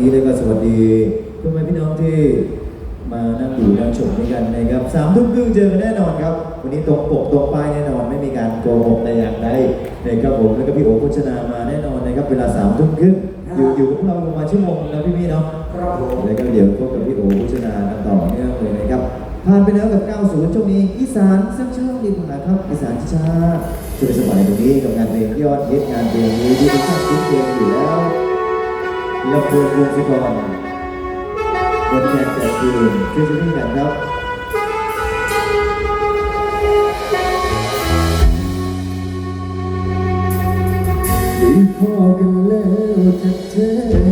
นี้เลยก็สวัสดีพ่อแม่พี่น้องที่มานั่งดูนั่งชมด้วยกันนะครับสามทุ่มครึ่งเจอกันแน่นอนครับ วันนี้ตรงปกตรงป้ายแน่นอนไม่มีการโกหกแต่อย่างใดนะครับผมแล้วก็พี่โอโฆษณามาแน่นอนนะครับเวลาสามทุ่มครึ่งอยู่อยู่กับพวกเราประมาณชั่วโมงนะพี่พี่ๆเนาะครับผมแล้วก็เดี๋ยวพบกับพี่โอโฆษณากันต่อเนื่องเลยนะครับผ่านไปแล้วกับ 90 ช่วงนี้อีสานสักช่วงดีกว่าครับอีสานช้าๆสบายๆตรงนี้กับงานเพลงยอดฮิตงานเพลงนี้ที่ทุกท่านคุ้นเคยอยู่แล้วและเพื่อนวงศิกรบนแขกแต่คืนช่วยช่วยกันครับดีพอกันแล้วจากเธอ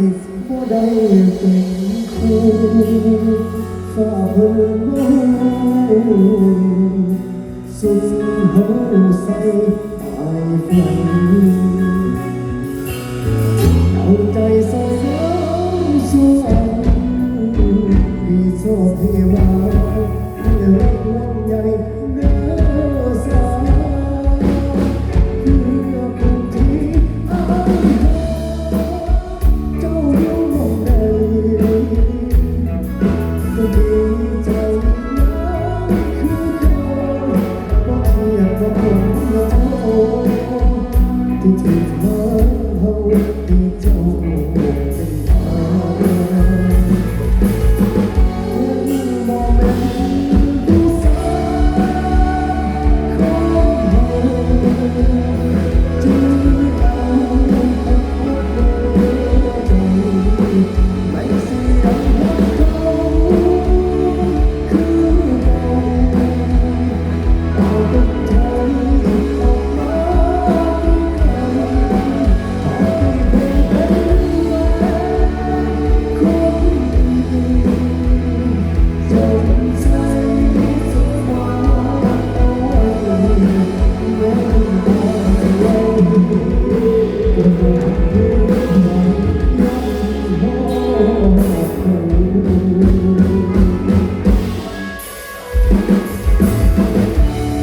ข้าสิผู้ใดเป็นครูฝ่าเพิ่นบ่สุดเฮาใส่ตายฝัน เธอเขาที่เจ้า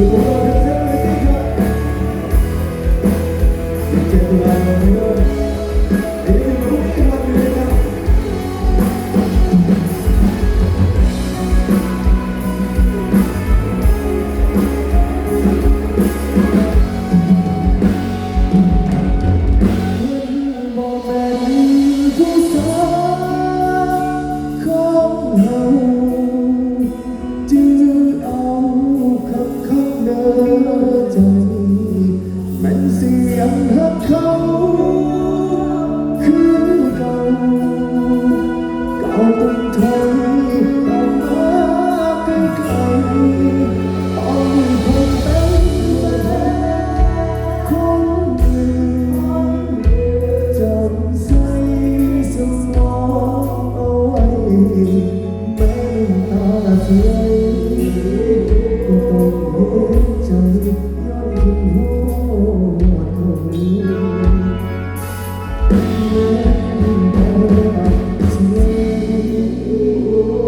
You. open door.